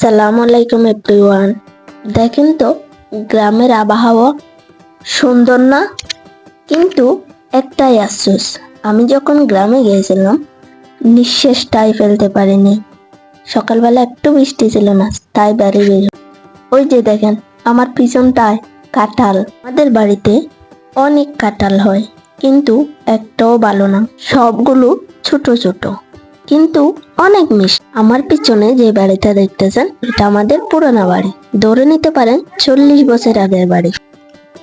সালাম আলাইকুম এভরিওয়ান। দেখেন তো, গ্রামের আবহাওয়া সুন্দর না? কিন্তু একটাই আফসোস, আমি যখন গ্রামে গিয়েছিলাম নিঃশ্বাসটাই ফেলতে পারিনি। সকালবেলা একটু বৃষ্টি ছিল না, তাই বাড়ি বের ওই যে দেখেন, আমার পিছনটায় কাঁঠাল। আমাদের বাড়িতে অনেক কাঁঠাল হয়, কিন্তু একটাও ভালো না, সবগুলো ছোট ছোট। কিন্তু অনেক মিষ্টি আমার পিছনে যে বাড়িটা দেখতেছেন, এটা আমাদের পুরানো বাড়ি। ধরে নিতে পারেন চল্লিশ বছর আগের বাড়ি।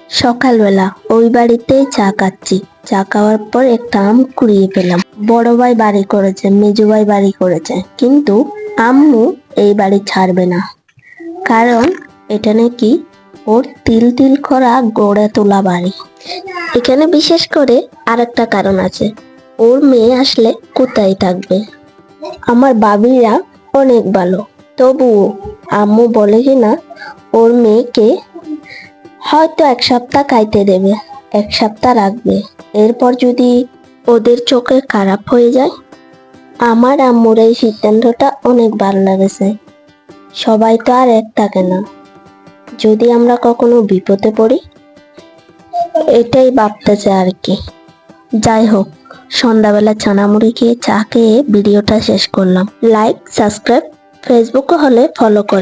সকালবেলা ওই বাড়িতেই চা খাচ্ছি। চা খাওয়ার পর একটা আম কুড়িয়ে পেলাম। বড় ভাই বাড়ি করেছে, মেজু ভাই বাড়ি করেছে। কিন্তু আম্মু এই বাড়ি ছাড়বে না। কারণ এটা নাকি ওর তিল তিল করা গড়ে তোলা বাড়ি। এখানে বিশেষ করে আরেকটা কারণ আছে। ওর মেয়ে আসলে কোথায় থাকবে? আমার বাবিরা অনেক ভালো। তবুও আম্মু বলে কি না, ওর মেয়েকে হয়তো এক সপ্তাহ খাইতে দেবে, এক সপ্তাহ রাখবে। এরপর যদি ওদের চোখে খারাপ হয়ে যায়, আমার আম্মুর এই সিদ্ধান্তটা অনেক ভালো লাগেছে। সবাই তো আর এক থাকে না। যদি আমরা কখনো বিপদে পড়ি, এটাই ভাবতেছে আর কি। যাই হোক সন্ধ্যাবেলা চানামুড়ি খেয়ে চা খেয়ে ভিডিওটা শেষ করলাম। লাইক সাবস্ক্রাইব ফেসবুকে হলে ফলো করে